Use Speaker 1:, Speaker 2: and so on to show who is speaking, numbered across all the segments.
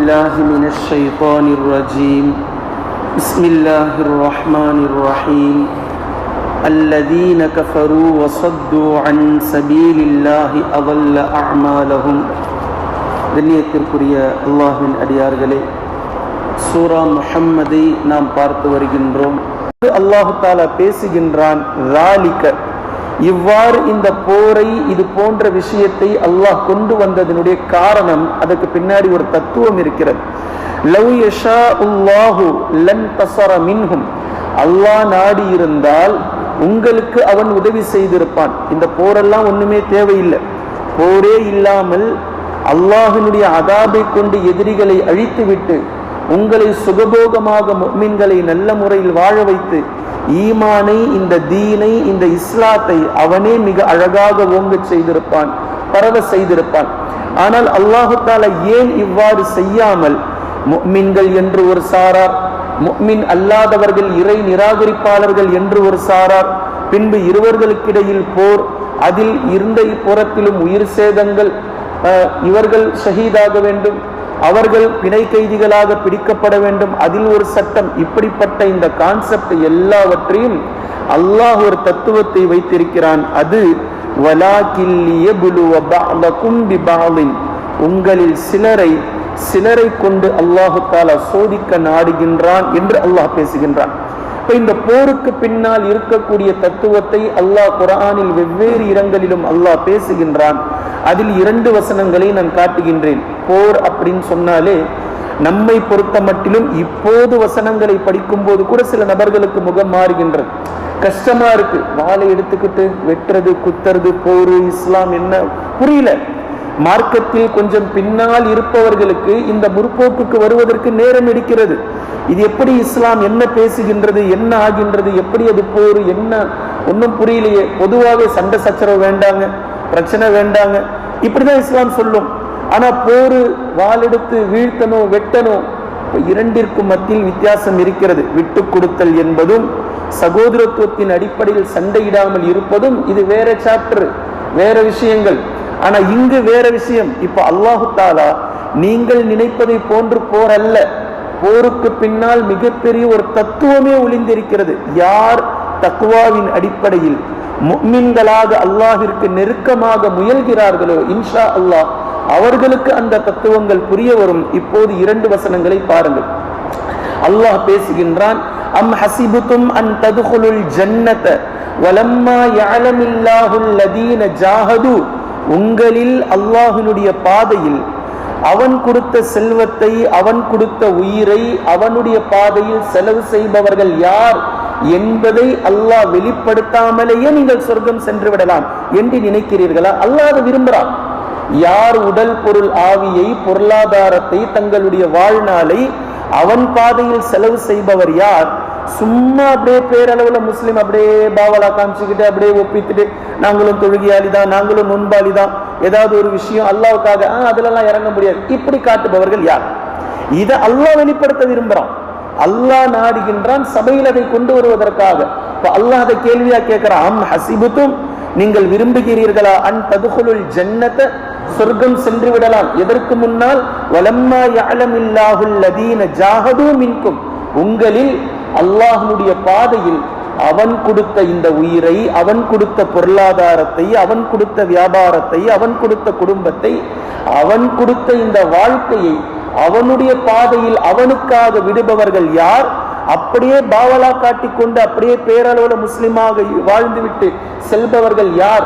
Speaker 1: بالله من الشيطان الرجيم بسم الله الرحمن الرحيم الذين كفروا وصدوا عن سبيل الله أضل أعمالهم கண்ணியத்திற்குரிய அல்லாஹின் அடியார்களே சூரா முஹம்மதை நாம் பார்த்து வருகின்றோம் அல்லாஹு தாலா பேசுகின்றான் ராலிக்க இவ்வாறு இந்த போரை இது போன்ற விஷயத்தை அல்லாஹ் கொண்டு வந்ததனுடைய காரணம் அதுக்கு பின்னாடி ஒரு தத்துவம் இருக்கிறது. லவ் யஷா உல்லாஹு லன் தசர மின்ஹும். அல்லாஹ் நாடி இருந்தால் உங்களுக்கு அவன் உதவி செய்திருப்பான். இந்த போரெல்லாம் ஒண்ணுமே தேவையில்லை. போரே இல்லாமல் அல்லாஹினுடைய அதாபை கொண்டு எதிரிகளை அழித்துவிட்டு உங்களை சுகபோகமாக முக்மின்களை நல்ல முறையில் வாழ வைத்து ஈமானை இந்த தீனை இந்த இஸ்லாத்தை அவனே மிக அழகாக ஓங்க செய்திருப்பான் பரவ செய்திருப்பான். ஆனால் அல்லாஹால ஏன் இவ்வாறு செய்யாமல் முக்மின்கள் என்று ஒரு சாரார் முக்மின் அல்லாதவர்கள் இறை நிராகரிப்பாளர்கள் என்று ஒரு சாரார் பின்பு இருவர்களுக்கிடையில் போர் அதில் இருந்த புறத்திலும் உயிர் சேதங்கள் இவர்கள் ஷஹீதாக வேண்டும். அவர்கள் பிணை கைதிகளாக பிடிக்கப்பட வேண்டும். அதில் ஒரு சட்டம். இப்படிப்பட்ட இந்த கான்செப்ட் எல்லாவற்றையும் அல்லாஹ் ஒரு தத்துவத்தை வைத்திருக்கிறான். அது உங்களில் சிலரை சிலரை கொண்டு அல்லாஹு தாலா சோதிக்க நாடுகின்றான் என்று அல்லாஹ் பேசுகின்றான். போருக்கு பின்னால் இருக்கக்கூடிய தத்துவத்தை அல்லாஹ் குரானில் வெவ்வேறு இடங்களிலும் அல்லாஹ் பேசுகின்றான். அதில் இரண்டு வசனங்களை நான் காட்டுகின்றேன். போர் அப்படின்னு சொன்னாலே நம்மை பொறுத்த மட்டிலும் இப்போது வசனங்களை படிக்கும் போது கூட சில நபர்களுக்கு முகம் மாறுகின்றது. கஷ்டமா இருக்கு. வாழை எடுத்துக்கிட்டு வெட்டுறது குத்துறது போரு இஸ்லாம் என்ன? புரியல. மார்க்கத்தில் கொஞ்சம் பின்னால் இருப்பவர்களுக்கு இந்த முற்போக்குக்கு வருவதற்கு நேரம் எடுக்கிறது. இது எப்படி இஸ்லாம் என்ன பேசுகின்றது என்ன ஆகின்றது எப்படி அது போர் என்ன? ஒன்றும் புரியலையே. பொதுவாகவே சண்டை சச்சரவு வேண்டாங்க பிரச்சனை வேண்டாங்க. இப்படிதான் இஸ்லாம் சொல்லும். ஆனா போர் வாளெடுத்து வீழ்த்தணும் வெட்டணும் இரண்டிற்கும் மத்தியில் வித்தியாசம் இருக்கிறது. விட்டு கொடுத்தல் என்பதும் சகோதரத்துவத்தின் அடிப்படையில் சண்டையிடாமல் இருப்பதும் இது வேற சாப்டர் வேற விஷயங்கள். ஆனா இங்கு வேற விஷயம். இப்ப அல்லாஹு தாலா நீங்கள் நினைப்பதை போன்று போர் அல்ல. போருக்கு பின்னால் மிகப்பெரிய ஒரு தத்துவமே ஒளிந்திருக்கிறது. யார் தக்குவாவின் அடிப்படையில் முக்மின்களாக அல்லாஹிற்கு நெருக்கமாக முயல்கிறார்களோ இன்ஷா அல்லாஹ் அவர்களுக்கு அந்த தத்துவங்கள் புரிய வரும். இப்போது இரண்டு வசனங்களை பாருங்கள். அல்லாஹ் பேசுகின்றான் அம் ஹசிபுத்தும் அன் ததுகுலுல் ஜன்னத வலம்மா யஅலமில்லாஹுல் லதீன ஜாஹது உங்களில் அல்லாஹினுடைய பாதையில் அவன் கொடுத்த செல்வத்தை அவன் கொடுத்த உயிரை அவனுடைய பாதையில் செலவு செய்பவர்கள் யார் என்பதை அல்லாஹ் வெளிப்படுத்தாமலேயே நீங்கள் சொர்க்கம் சென்று விடலாம் என்று நினைக்கிறீர்களா? அல்லாஹ் அதை விரும்புகிறான் யார் உடல் பொருள் ஆவியை பொருளாதாரத்தை தங்களுடைய வாழ்நாளை அவன் பாதையில் செலவு செய்பவர் யார்? சும்மா அப்படியே பேரளவுல முஸ்லீம் அப்படியே பாவலா காமிச்சுக்கிட்டு அப்படியே ஒப்பித்துட்டு நாங்களும் தொழுகியாளி தான் நாங்களும் நுண்பாளி தான் ஏதாவது ஒரு விஷயம் அல்லாவுக்காக ஆஹ் இறங்க முடியாது. இப்படி காட்டுபவர்கள் யார்? இதை அல்லாஹ் வெளிப்படுத்த விரும்புறான். அல்லாஹ் நாடுகின்றான் சபையில் அதை கொண்டு வருவதற்காக. இப்போ அல்லாஹ் அதை கேள்வியா கேட்கிறான் அம் ஹசிபுத்தும் நீங்கள் விரும்புகிறீர்களா? அன் ததுகுலுல் ஜன்னத்தை சொர்க்கம் சென்று விடலாம். எதற்கு முன்னால் வலம்மா யாலமில்லாஹுல் லதீன ஜாகதூ மின்கும். உங்களில் அல்லாஹனுடைய பாதையில் அவன் கொடுத்த இந்த உயிரை அவன் கொடுத்த பொருளாதாரத்தை அவன் கொடுத்த வியாபாரத்தை அவன் கொடுத்த குடும்பத்தை அவன் கொடுத்த இந்த வாழ்க்கையை அவனுடைய பாதையில் அவனுக்காக விடுபவர்கள் யார்? அப்படியே பாவலா காட்டிக்கொண்டு அப்படியே பேரளவுல முஸ்லிமாக வாழ்ந்துவிட்டு செல்பவர்கள் யார்?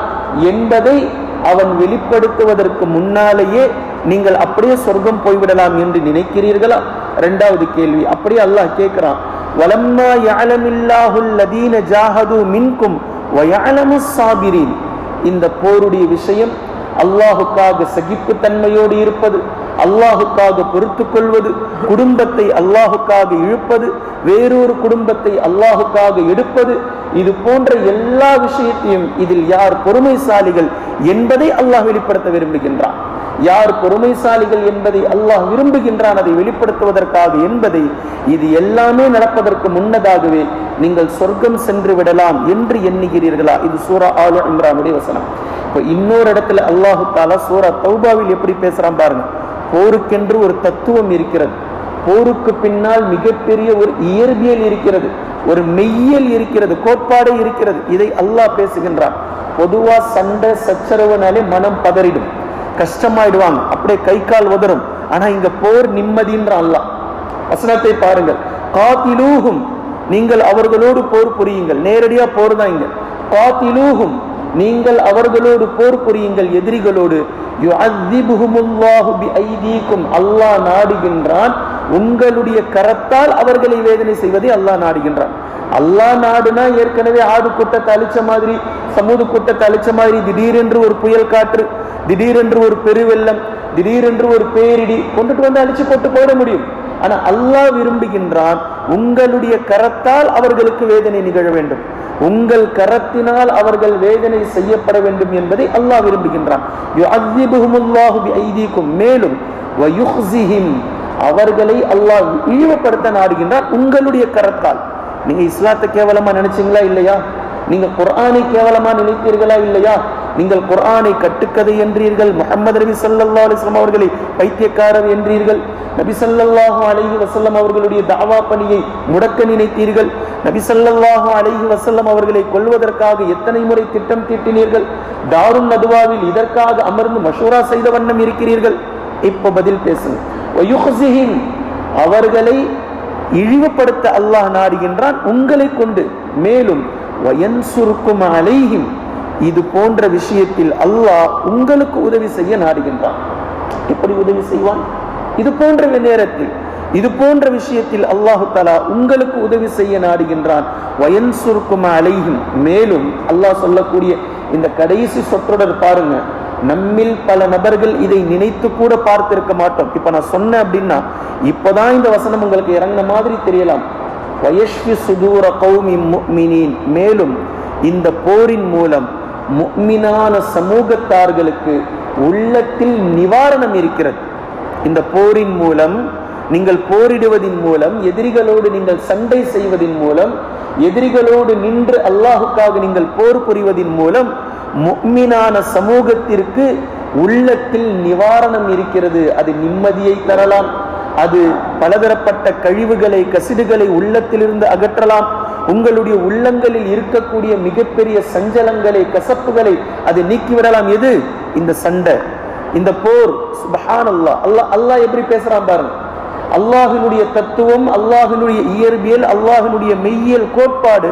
Speaker 1: என்பதை அவன் வெளிப்படுத்துவதற்கு முன்னாலேயே நீங்கள் அப்படியே சொர்க்கம் போய்விடலாம் என்று நினைக்கிறீர்களா? இரண்டாவது கேள்வி. அப்படியே அல்லாஹ் கேட்கிறான். வலம்மா யாலமில்லாஹுல் லதீன ஜாஹது மின்கும் வயஅலமு சாபிரீன் இந்த போருடைய விஷயம் அல்லாஹுக்காக சகிப்புத்தன்மையோடு இருப்பது அல்லாஹுக்காக பொறுத்து கொள்வது குடும்பத்தை அல்லாஹுக்காக இழுப்பது வேறொரு குடும்பத்தை அல்லாஹுக்காக எடுப்பது இது போன்ற எல்லா விஷயத்தையும் இதில் யார் பொறுமைசாலிகள் என்பதை அல்லாஹ் வெளிப்படுத்த விரும்புகின்றான். யார் பொறுமைசாலிகள் என்பதை அல்லாஹ் விரும்புகின்றான் அதை வெளிப்படுத்துவதற்காக என்பதை இது எல்லாமே நடப்பதற்கு முன்னதாகவே நீங்கள் சொர்க்கம் சென்று விடலாம் என்று எண்ணுகிறீர்களா? இது சூரா ஆலு இம்ரானுடைய வசனம். இப்போ இன்னொரு இடத்துல அல்லாஹு தாலா சூரா தௌபாவில் எப்படி பேசுறான் பாருங்க. போருக்கென்று ஒரு தத்துவம் இருக்கிறது. போருக்கு பின்னால் மிகப்பெரிய ஒரு இயற்பியல் இருக்கிறது ஒரு மெய்யல் இருக்கிறது கோட்பாடு இருக்கிறது. இதை அல்லாஹ் பேசுகின்றான். பொதுவா சண்டை சச்சரவுனாலே மனம் பதறிடும். கஷ்டமாயிடுவாங்க. அப்படியே கை கால் உதறும். ஆனா இங்க போர் நிம்மதின்ற அல்லாஹ். வசனத்தை பாருங்கள். காத்திலூகும் நீங்கள் அவர்களோடு போர் புரியுங்கள். நேரடியா போர் தான் இங்க. காத்திலூகும் நீங்கள் அவர்களோடு போர் புரியுங்கள் எதிரிகளோடு. அல்லாஹ் நாடுகின்றான். உங்களுடைய கரத்தால் அவர்களை வேதனை செய்வதை அல்லாஹ் நாடுகின்றான். அல்லாஹ் நாடுனா ஏற்கனவே ஆடு கூட்டத்தை அழிச்ச மாதிரி சமூக கூட்டத்தை அழிச்ச மாதிரி திடீரென்று ஒரு புயல் காற்று திடீரென்று ஒரு பெருவெள்ளம் திடீரென்று ஒரு பேரிடி கொண்டுட்டு வந்து அழிச்சு போட்டு போயிட முடியும். ஆனா அல்லாஹ் விரும்புகின்றான் உங்களுடைய கரத்தால் அவர்களுக்கு வேதனை நிகழ வேண்டும். உங்கள் கரத்தினால் அவர்கள் வேதனை செய்யப்பட வேண்டும் என்பதை அல்லாஹ் விரும்புகின்றான். மேலும் அவர்களை அல்லாஹ் இழிவுபடுத்த நாடுகின்றான் உங்களுடைய கரத்தால். நீங்க இஸ்லாத்தை கேவலமா நினைச்சீங்களா இல்லையா? நீங்க குரானை கேவலமா நினைத்தீர்களா இல்லையா? நீங்கள் குரானை கட்டுக்கதை என்றீர்கள். முகமது நபி சல்லா அலிஸ்லாம் அவர்களை பைத்தியக்காரர் என்றீர்கள். நபி ஸல்லல்லாஹு அலஹி வசல்லம் அவர்களுடைய தாவா பணியை முடக்க நினைத்தீர்கள். நபி ஸல்லல்லாஹு அலஹி வசல்லம் அவர்களை கொல்வதற்காக எத்தனை முறை திட்டம் தீட்டினீர்கள்? தாருன் நதுவாவில் இதற்காக அமர்ந்து மஷூரா செய்த வண்ணம் இருக்கிறீர்கள். இப்போ பதில் பேசுங்க. அவர்களை இழிவுபடுத்த அல்லாஹ் நாடுகின்றான். உங்களை கொண்டு மேலும் வயன் சுருக்கும் அலைகின் இது போன்ற விஷயத்தில் அல்லாஹ் உங்களுக்கு உதவி செய்ய நாடுகின்றான். எப்படி உதவி செய்வான்? இது போன்ற நேரத்தில். இது போன்ற விஷயத்தில் அல்லாஹு தலா உங்களுக்கு உதவி செய்ய நாடுகின்றான். வயன் வயன்சுருக்கும் அலையும் மேலும் அல்லாஹ் சொல்லக்கூடிய இந்த கடைசி சொற்றொடர் பாருங்க. நம்மில் பல நபர்கள் இதை நினைத்து கூட பார்த்திருக்க மாட்டோம். இப்ப நான் சொன்னேன் அப்படின்னா இப்பதான் இந்த வசனம் உங்களுக்கு இறங்கின மாதிரி தெரியலாம். வயஸ்வி சுதூர கௌமி மேலும் இந்த போரின் மூலம் முக்மினான சமூகத்தார்களுக்கு உள்ளத்தில் நிவாரணம் இருக்கிறது. இந்த போரின் மூலம் நீங்கள் போரிடுவதின் மூலம் எதிரிகளோடு நீங்கள் சண்டை செய்வதின் மூலம் எதிரிகளோடு நின்று அல்லாஹுக்காக நீங்கள் போர் புரிவதின் மூலம் முக்மினான சமூகத்திற்கு உள்ளத்தில் நிவாரணம் இருக்கிறது. அது நிம்மதியை தரலாம். அது பலதரப்பட்ட கழிவுகளை கசிடுகளை உள்ளத்திலிருந்து அகற்றலாம். உங்களுடைய உள்ளங்களில் இருக்கக்கூடிய மிகப்பெரிய சஞ்சலங்களை கசப்புகளை அது நீக்கிவிடலாம். எது? இந்த சண்டை. இந்த போர். சுபஹான் அல்லாஹ் அல்லாஹ் அல்லாஹ் எப்படி பேசுறான் பாருங்க. அல்லாஹினுடைய தத்துவம் அல்லாஹினுடைய இயற்பியல் அல்லாஹினுடைய மெய்யியல் கோட்பாடு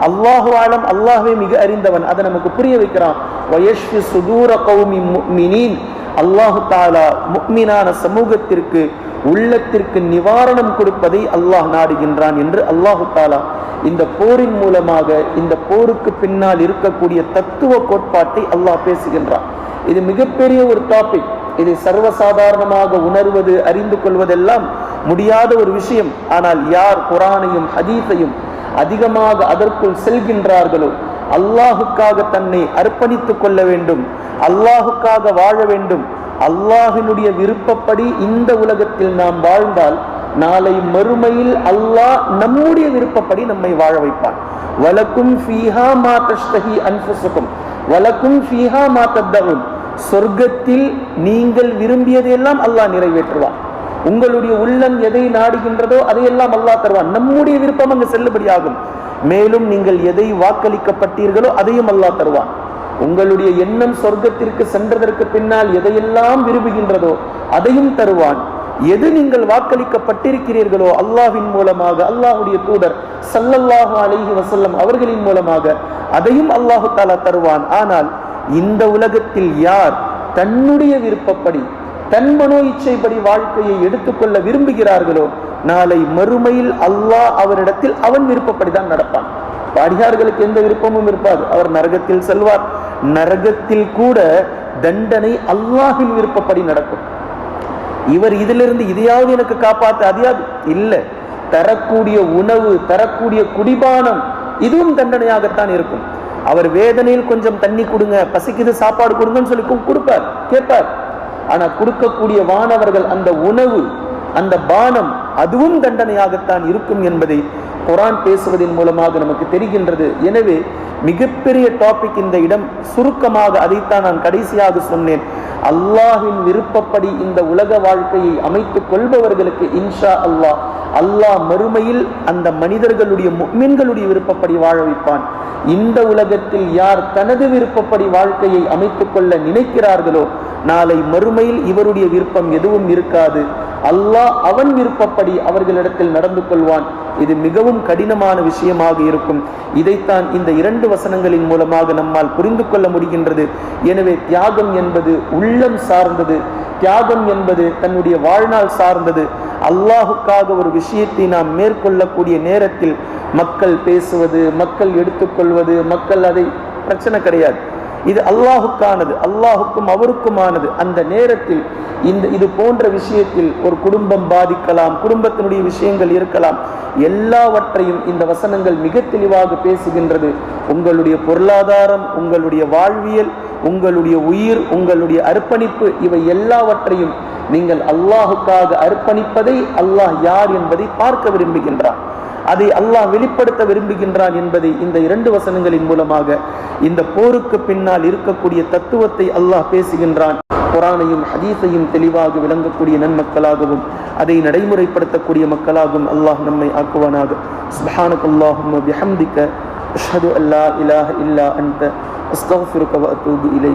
Speaker 1: அல்லாஹு ஆலம் அல்லாஹ்வே மிக அறிந்தவன். அதை நமக்கு புரிய வைக்கிறான். வயஷ்வி சுதூர கௌமி முக்மினின். அல்லாஹு தாலா முக்மினான சமூகத்திற்கு உள்ளத்திற்கு நிவாரணம் கொடுப்பதை அல்லாஹ் நாடுகின்றான் என்று அல்லாஹு தாலா இந்த போரின் மூலமாக இந்த போருக்கு பின்னால் இருக்கக்கூடிய தத்துவ கோட்பாட்டை அல்லாஹ் பேசுகின்றான். இது மிகப்பெரிய ஒரு டாபிக் இதை சர்வசாதாரணமாக உணர்வது அறிந்து கொள்வதெல்லாம் முடியாத ஒரு விஷயம். ஆனால் யார் குரானையும் ஹதீஸையும் அதிகமாக அதற்குள் செல்கின்றார்களோ அல்லாஹுக்காக தன்னை அர்ப்பணித்துக் கொள்ள வேண்டும் அல்லாஹுக்காக வாழ வேண்டும் அல்லாஹினுடைய விருப்பப்படி இந்த உலகத்தில் நாம் வாழ்ந்தால் நாளை மறுமையில் அல்லாஹ் நம்முடைய விருப்பப்படி நம்மை வாழ வைப்பான். வலக்கும் ஃபீஹா மா தஷ்தஹி அன்ஃபுசுக்கும் வலக்கும் ஃபீஹா மா தத்தவும் சொர்க்கத்தில் நீங்கள் விரும்பியதையெல்லாம் அல்லாஹ் நிறைவேற்றுவான். உங்களுடைய உள்ளம் எதை நாடுகின்றதோ அதையெல்லாம் அல்லாஹ் தருவான். நம்முடைய விருப்பம் அங்கு செல்லுபடியாகும். மேலும் நீங்கள் எதை வாக்களிக்கப்பட்டீர்களோ அதையும் அல்லாஹ் தருவான். உங்களுடைய எண்ணம் சொர்க்கத்திற்கு சென்றதற்கு பின்னால் எதையெல்லாம் விரும்புகின்றதோ அதையும் தருவான். எது நீங்கள் வாக்களிக்கப்பட்டிருக்கிறீர்களோ அல்லாஹ்வின் மூலமாக அல்லாஹுடைய தூதர் சல்லல்லாஹு அலைஹி வசல்லம் அவர்களின் மூலமாக அதையும் அல்லாஹு தாலா தருவான். ஆனால் இந்த உலகத்தில் யார் தன்னுடைய விருப்பப்படி தன் மனோ இச்சைப்படி வாழ்க்கையை எடுத்துக்கொள்ள விரும்புகிறார்களோ நாளை மறுமையில் அல்லாஹ் அவரிடத்தில் அவன் விருப்பப்படிதான் நடப்பான். அடியார்களுக்கு எந்த விருப்பமும் இருப்பாது அவர் நரகத்தில் செல்வார். நரகத்தில் கூட தண்டனை அல்லாஹின் விருப்பப்படி நடக்கும். இவர் இதிலிருந்து இதையாவது எனக்கு காப்பாற்ற அதையாவது? இல்லை. தரக்கூடிய உணவு தரக்கூடிய குடிபானம் இதுவும் தண்டனையாகத்தான் இருக்கும். அவர் வேதனையில் கொஞ்சம் தண்ணி கொடுங்க பசிக்குது சாப்பாடு கொடுங்கன்னு சொல்லி கொடுப்பார் கேட்பார். ஆனா கொடுக்கக்கூடிய வானவர்கள் அந்த உணவு அந்த பானம் அதுவும் தண்டனையாகத்தான் இருக்கும் என்பதை குரான் பேசுவதன் மூலமாக நமக்கு தெரிகின்றது. எனவே மிகப்பெரிய டாபிக் இந்த இடம். சுருக்கமாக அதைத்தான் நான் கடைசியாக சொன்னேன். அல்லாஹின் விருப்பப்படி இந்த உலக வாழ்க்கையை அமைத்துக் கொள்பவர்களுக்கு இன்ஷா அல்லாஹ் அல்லாஹ் மறுமையில் அந்த மனிதர்களுடைய மீன்களுடைய விருப்பப்படி வாழ வைப்பான். இந்த உலகத்தில் யார் தனது விருப்பப்படி வாழ்க்கையை அமைத்துக் கொள்ள நினைக்கிறார்களோ நாளை மறுமையில் இவருடைய விருப்பம் எதுவும் இருக்காது. அல்லாஹ் அவன் விருப்பப்படி அவர்களிடத்தில் நடந்து கொள்வான். இது மிகவும் கடினமான விஷயமாக இருக்கும். இதைத்தான் இந்த இரண்டு வசனங்களின் மூலமாக நம்மால் புரிந்து கொள்ள முடிகின்றது. எனவே தியாகம் என்பது உள்ளம் சார்ந்தது. தியாகம் என்பது தன்னுடைய வாழ்நாள் சார்ந்தது. அல்லாஹுக்காக ஒரு விஷயத்தை நாம் மேற்கொள்ளக்கூடிய நேரத்தில் மக்கள் பேசுவது மக்கள் எடுத்துக்கொள்வது மக்கள் அதை பிரச்சனை கிடையாது. இது அல்லாஹுக்கானது அல்லாஹுக்கும் அவருக்குமானது. அந்த நேரத்தில் இந்த இது போன்ற விஷயத்தில் ஒரு குடும்பம் பாதிக்கலாம் குடும்பத்தினுடைய விஷயங்கள் இருக்கலாம். எல்லாவற்றையும் இந்த வசனங்கள் மிக தெளிவாக பேசுகின்றது. உங்களுடைய பொருளாதாரம் உங்களுடைய வாழ்வியல் உங்களுடைய உயிர் உங்களுடைய அர்ப்பணிப்பு இவை எல்லாவற்றையும் நீங்கள் அல்லாஹுக்காக அர்ப்பணிப்பதை அல்லாஹ் யார் என்பதை பார்க்க விரும்புகின்றான். அதை அல்லாஹ் வெளிப்படுத்த விரும்புகின்றான் என்பதை இந்த இரண்டு வசனங்களின் மூலமாக இந்த போருக்கு பின்னால் இருக்கக்கூடிய தத்துவத்தை அல்லாஹ் பேசுகின்றான். குரானையும் ஹதீஸையும் தெளிவாக விளங்கக்கூடிய நன்மக்களாகவும் அதை நடைமுறைப்படுத்தக்கூடிய மக்களாகவும் அல்லாஹ் நம்மை ஆக்குவானாக. சுப்ஹானக் அல்லாஹும்ம அஷ்ஹது அல்லா இலாஹ இல்லா அன்ட அஸ்தஃபிருக்க வ அத்தூபு இலை